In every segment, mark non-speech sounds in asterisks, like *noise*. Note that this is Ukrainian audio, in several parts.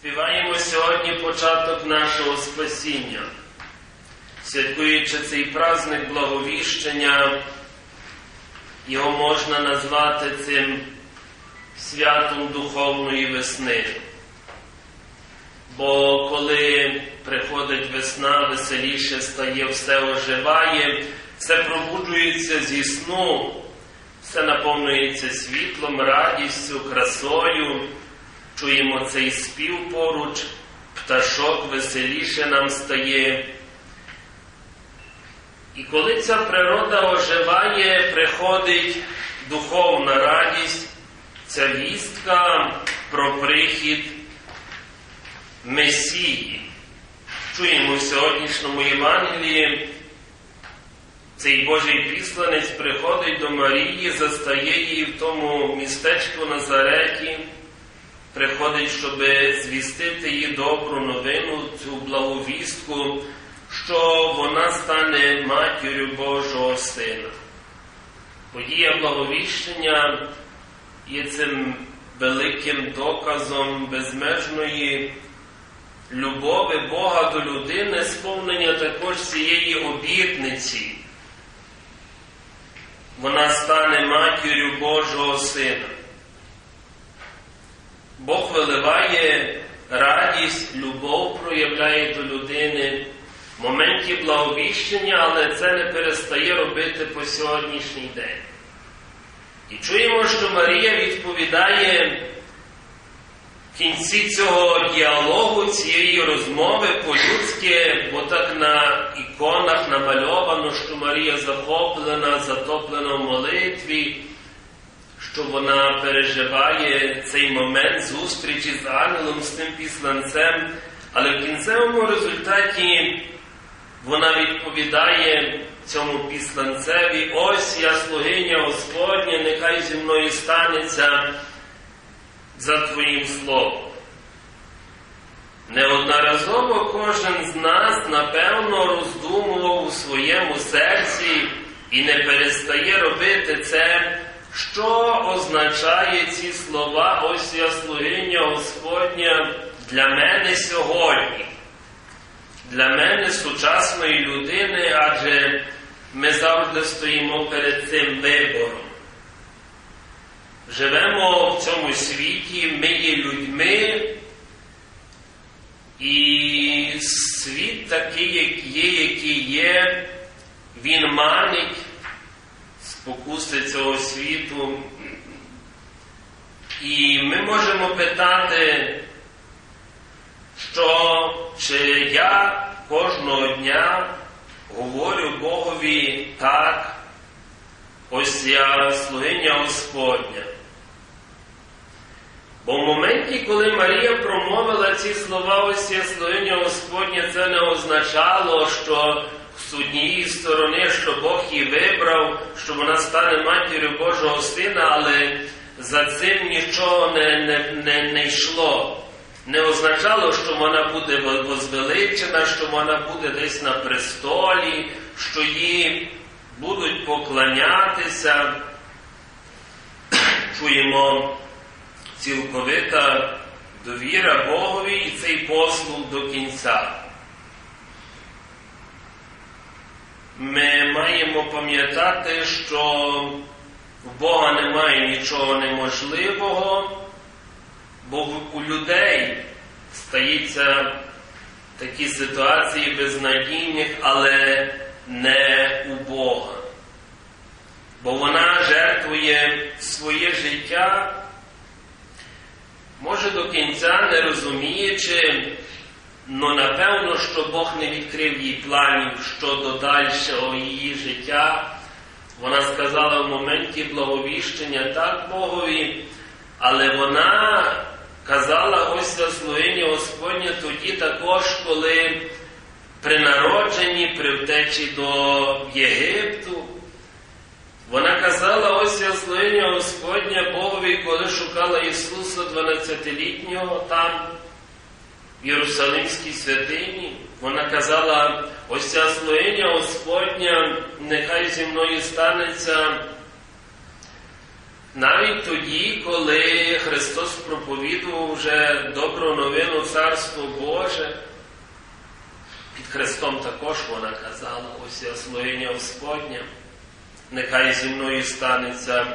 Співаємо сьогодні початок нашого спасіння, святкуючи цей праздник благовіщення, його можна назвати цим святом духовної весни. Бо коли приходить весна, веселіше стає, все оживає, все пробуджується зі сну, все наповнюється світлом, радістю, красою. Чуємо цей спів поруч, пташок веселіше нам стає. І коли ця природа оживає, приходить духовна радість, ця вістка про прихід Месії. Чуємо в сьогоднішньому Євангелії, цей Божий післанець приходить до Марії, застає її в тому містечку Назареті приходить, щоб звістити їй добру новину, цю благовістку, що вона стане матір'ю Божого Сина. Подія благовіщення є цим великим доказом безмежної любові Бога до людини, сповнення також цієї обітниці. Вона стане матір'ю Божого Сина. Бог виливає радість, любов проявляє до людини в моменті благовіщення, але це не перестає робити по сьогоднішній день. І чуємо, що Марія відповідає в кінці цього діалогу, цієї розмови по-людськи, бо так на іконах намальовано, що Марія захоплена, затоплена в молитві що вона переживає цей момент зустрічі з ангелом, з тим післанцем, але в кінцевому результаті вона відповідає цьому післанцеві, ось я слугиня Господня, нехай зі мною станеться за Твоїм словом. Неодноразово кожен з нас, напевно, роздумував у своєму серці і не перестає робити це. Що означає ці слова, ось я слугиня Господня для мене сьогодні, для мене сучасної людини, адже ми завжди стоїмо перед цим вибором. Живемо в цьому світі, ми є людьми, і світ такий, як є, який є, він манить спокуси цього світу. І ми можемо питати, що чи я кожного дня говорю Богові так, ось я слугиня Господня. Бо в моменті, коли Марія промовила ці слова, ось я слугиня Господня, це не означало, що з однієї сторони, що Бог її вибрав, що вона стане матір'ю Божого Сина, але за цим нічого не, не, не, не йшло. Не означало, що вона буде возвеличена, що вона буде десь на престолі, що їй будуть поклонятися. *coughs* Чуємо цілковита довіра Богові і цей послуг до кінця. Ми маємо пам'ятати, що в Бога немає нічого неможливого, бо у людей стаються такі ситуації безнадійних, але не у Бога. Бо вона жертвує своє життя, може до кінця не розуміючи, Ну, напевно, що Бог не відкрив їй планів щодо дальшого її життя. Вона сказала в моменті благовіщення так Богові, але вона казала ось за слугині Господня тоді також, коли при народженні, при втечі до Єгипту. Вона казала, ось я слугиня Господня Богові, коли шукала Ісуса 12-літнього там в Єрусалимській святині. Вона казала, ось ця слугиня Господня, нехай зі мною станеться Навіть тоді, коли Христос проповідував вже добру новину Царство Боже, під Христом також вона казала, ось я слоєння Господня, нехай зі мною станеться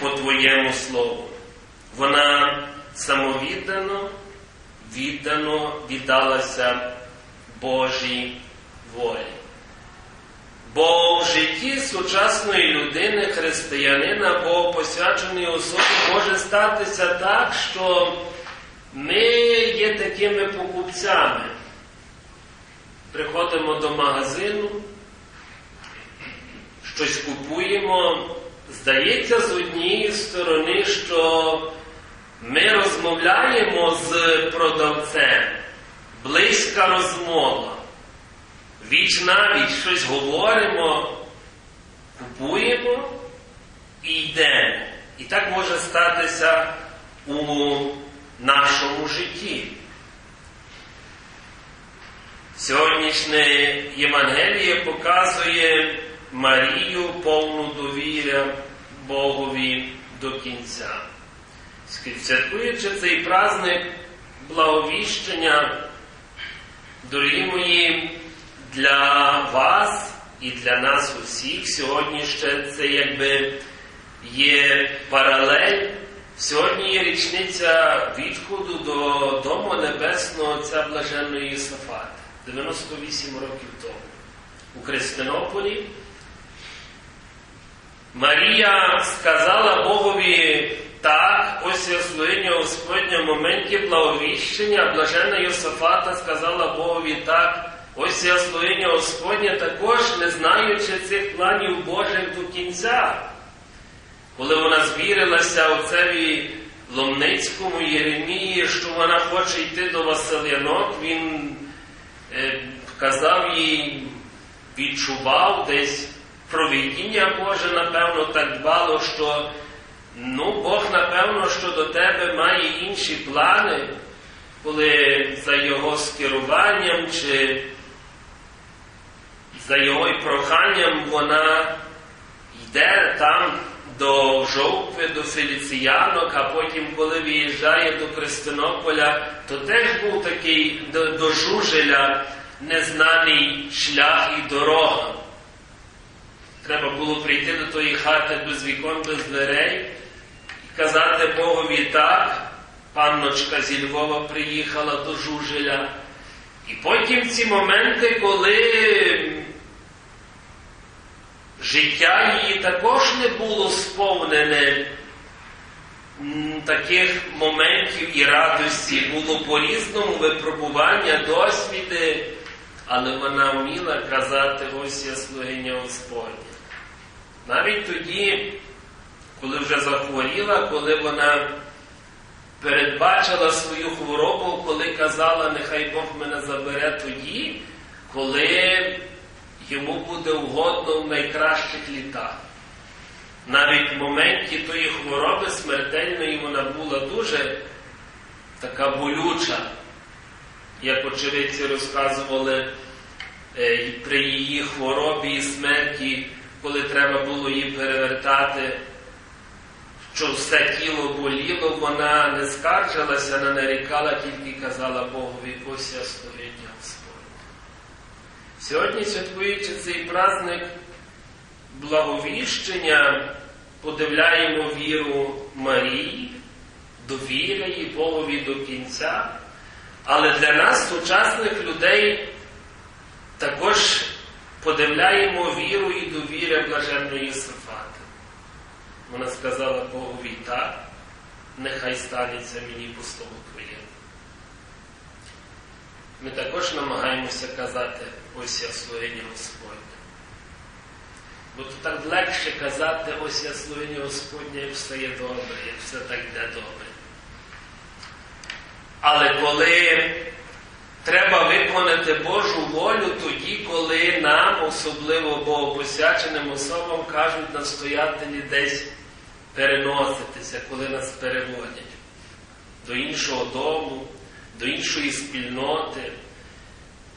по Твоєму слову. Вона самовіддано, віддано віддалася Божій волі. Бо в житті сучасної людини, християнина, богопосвяченої особи може статися так, що ми є такими покупцями. Приходимо до магазину, щось купуємо. Здається, з однієї сторони, що ми розмовляємо з продавцем, близька розмова. Віч навіть щось говоримо, купуємо і йдемо. І так може статися у нашому житті. Сьогоднішнє Євангеліє показує Марію повну довіря Богові до кінця. Святкуючи цей праздник благовіщення, дорогі мої, для вас і для нас усіх сьогодні ще це якби є паралель. Сьогодні є річниця відходу до Дому Небесного Отця Блаженної Єсафати, 98 років тому. У Христинополі Марія сказала Богові так, ось я служіння Господня в моменті благовіщення, блажена Йосафата сказала Богові так. Ось я служіння Господнє також, не знаючи цих планів Божих до кінця. Коли вона звірилася отцеві Ломницькому Єремії, що вона хоче йти до Василянок, він е, казав їй, відчував десь провидіння Боже, напевно, так дбало, що ну, Бог, напевно, що до тебе має інші плани, коли за його скеруванням чи за його проханням вона йде там до Жовкви, до Феліціянок, а потім, коли виїжджає до Христинополя, то теж був такий до, до Жужеля незнаний шлях і дорога. Треба було прийти до тої хати без вікон, без дверей казати Богові так, панночка зі Львова приїхала до Жужеля. І потім ці моменти, коли життя її також не було сповнене таких моментів і радості, було по-різному випробування, досвіди, але вона вміла казати, ось я слугиня Господня. Навіть тоді, коли вже захворіла, коли вона передбачила свою хворобу, коли казала, нехай Бог мене забере тоді, коли йому буде угодно в найкращих літах. Навіть в моменті тої хвороби смертельної вона була дуже така болюча, як очевидці розказували е, при її хворобі і смерті, коли треба було її перевертати, що все тіло боліло, вона не скаржилася, не нарікала, тільки казала Богові, ось я служіння Господь. Сьогодні, святкуючи цей праздник благовіщення, подивляємо віру Марії, довіри її Богові до кінця. Але для нас, сучасних людей, також подивляємо віру і довіря блаженної Сафати. Вона сказала Богові так, нехай станеться мені по слову Твоєму. Ми також намагаємося казати, ось я служіння Господня. Бо то так легше казати, ось я служіння Господня, як все є добре, як все так йде добре. Але коли треба виконати Божу волю тоді, коли нам, особливо богопосвяченим особам, кажуть настоятелі десь переноситися, коли нас переводять до іншого дому, до іншої спільноти,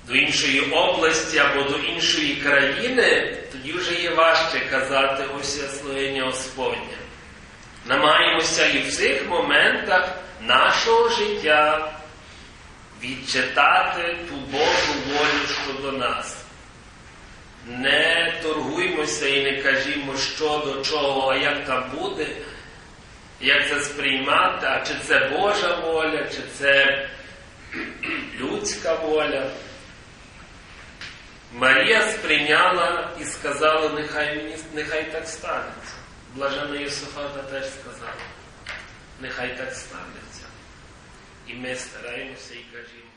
до іншої області або до іншої країни, тоді вже є важче казати ось славення Господня. Намагаємося і в цих моментах нашого життя відчитати ту Божу волю щодо нас. Не торгуймося і не кажімо, що до чого, а як там буде, як це сприймати, а чи це Божа воля, чи це людська воля. Марія сприйняла і сказала, нехай мені нехай так станеться. Блажена Йосифата теж сказала, нехай так станеться. І ми стараємося і кажемо.